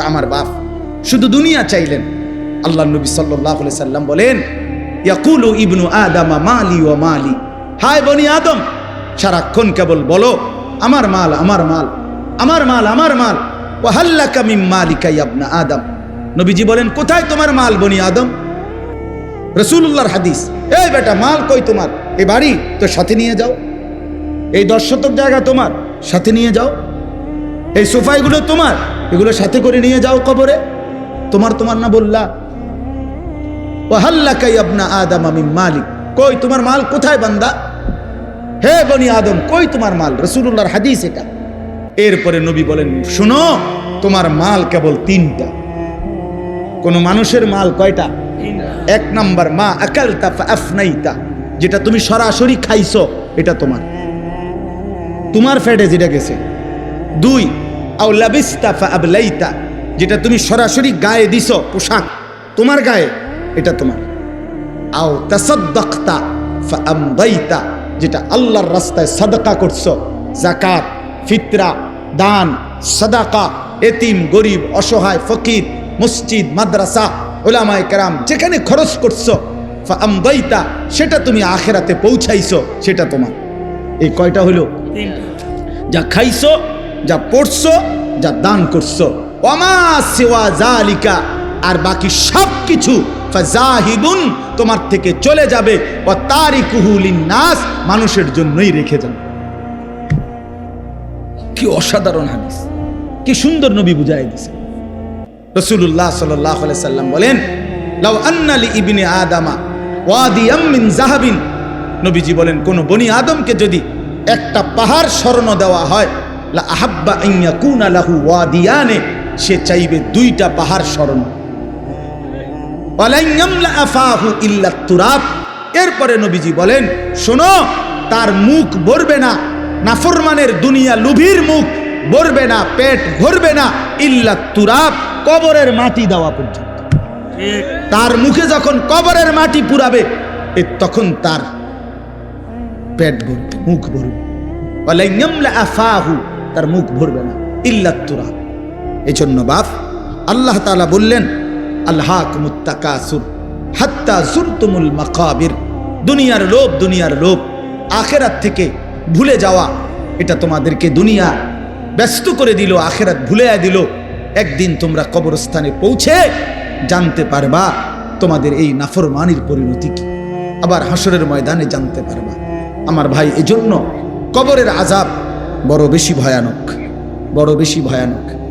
তা আমার বাপ। শুধু দুনিয়া চাইলেন। আল্লাহ নবী সাল্লাহ সাল্লাম বলেন, ইয়াকুলু ইবনু আদামা মালি ও মালি। হায় বনি আদম, সারাক্ষণ কেবল বলো, আমার মাল আমার মাল আমার মাল আমার মাল। ও হাল্লাকা মিম মালিকা ইয়াবনা আদম। নবীজি বলেন, কোথায় তোমার মাল বনি আদম? রসুল্লাহর হাদিস, এই বেটা, মাল কই তোমার? এই বাড়ি তো সাথে নিয়ে যাও। এই দশ শতক জায়গা তোমার, সাথে নিয়ে যাও। এই সোফাইগুলো তোমার? এগুলো সাথে করে নিয়ে যাও কবরে। তোমার তোমার না বললা ও হাল্লাকাই আপনা আদম আমি মালিক। কই, তোমার মাল কোথায় বান্দা? হে বনি আদম, কই তোমার মাল? রসুল্লাহর হাদিস এটা। এরপরে নবী বলেন, শুনো, তোমার মাল কেবল তিনটা। কোন মানুষের মাল কয়টা? এক নাম্বার, মা আকালতা আফনাইতা, যেটা তুমি সরাসরি খাইছো, এটা তোমার। তোমার ফ্যাটে যেটা গেছে। দুই, আও লাবিস্তা ফা আবলাইতা যেটা তুমি সরাসরি গায়ে দিছো, পোশাক। তোমার গায়ে, এটা তোমার। আও তাসাদ্দাকতা ফা আমদাইতা যেটা আল্লাহর রাস্তায় সাদাকা করছ জাকাত ফিতরা, দান, সাদাকা, এতিম, গরিব, অসহায়, ফকির, মসজিদ, মাদ্রাসা, ওলামায়ে কেরাম, যেখানে খরচ করছ ফা আমদাইতা সেটা তুমি আখেরাতে পৌঁছাইছো, সেটা তোমার। এই কয়টা হলো? যা খাইছো যা পড়ছো, যা দান করছ। ওমা সেওয়া জালিকা আর বাকি সব কিছু ফাজাহিবুন তোমার থেকে চলে যাবে। ও তারিকুহুলিন নাস মানুষের জন্যই রেখে যাবে। কি অসাধারণ হাদিস। কি সুন্দর নবী বুঝাই দিছে। রসুল্লাহ সাল্লাহ সাল্লাম বলেন, লাউ আন্নালি ইবনে আদামা ওয়াদিয়াম মিন জাহাবিন নবীজি বলেন, কোন বনি আদমকে যদি একটা পাহাড় স্মরণ দেওয়া হয় লা আহাব্বা আইয়া কুনা লাহু ওয়াদিয়ানে সে চাইবে দুইটা পাহাড় স্মরণ। এরপরে নবীজি বলেন শোনো তার মুখ ভরবে না নাফরমানের দুনিয়া লুভির মুখ ভরবে না পেট ভরবে না ইল্লা তুরাব কবরের মাটি দেওয়া পর্যন্ত। তার মুখে যখন কবরের মাটি পুরাবে এ তখন তার পেট ভরবে মুখ ভরবে। আফাহু তার মুখ ভরবে না। ইল্লা তুরাব এই জন্য বাপ, আল্লাহ তাআলা বললেন আল্লাহ মুত্তাকাসুর, হাত্তা জুরতুমুল মাকাবির। দুনিয়ার লোভ দুনিয়ার লোভ, আখেরাত থেকে ভুলে যাওয়া, এটা তোমাদেরকে দুনিয়া ব্যস্ত করে দিল, আখেরাত ভুলে দিল। একদিন তোমরা কবরস্থানে পৌঁছে জানতে পারবা তোমাদের এই নাফরমানির পরিণতি কি। আবার হাসরের ময়দানে জানতে পারবা। আমার ভাই, এজন্য কবরের আজাব বড় বেশি ভয়ানক বড় বেশি ভয়ানক।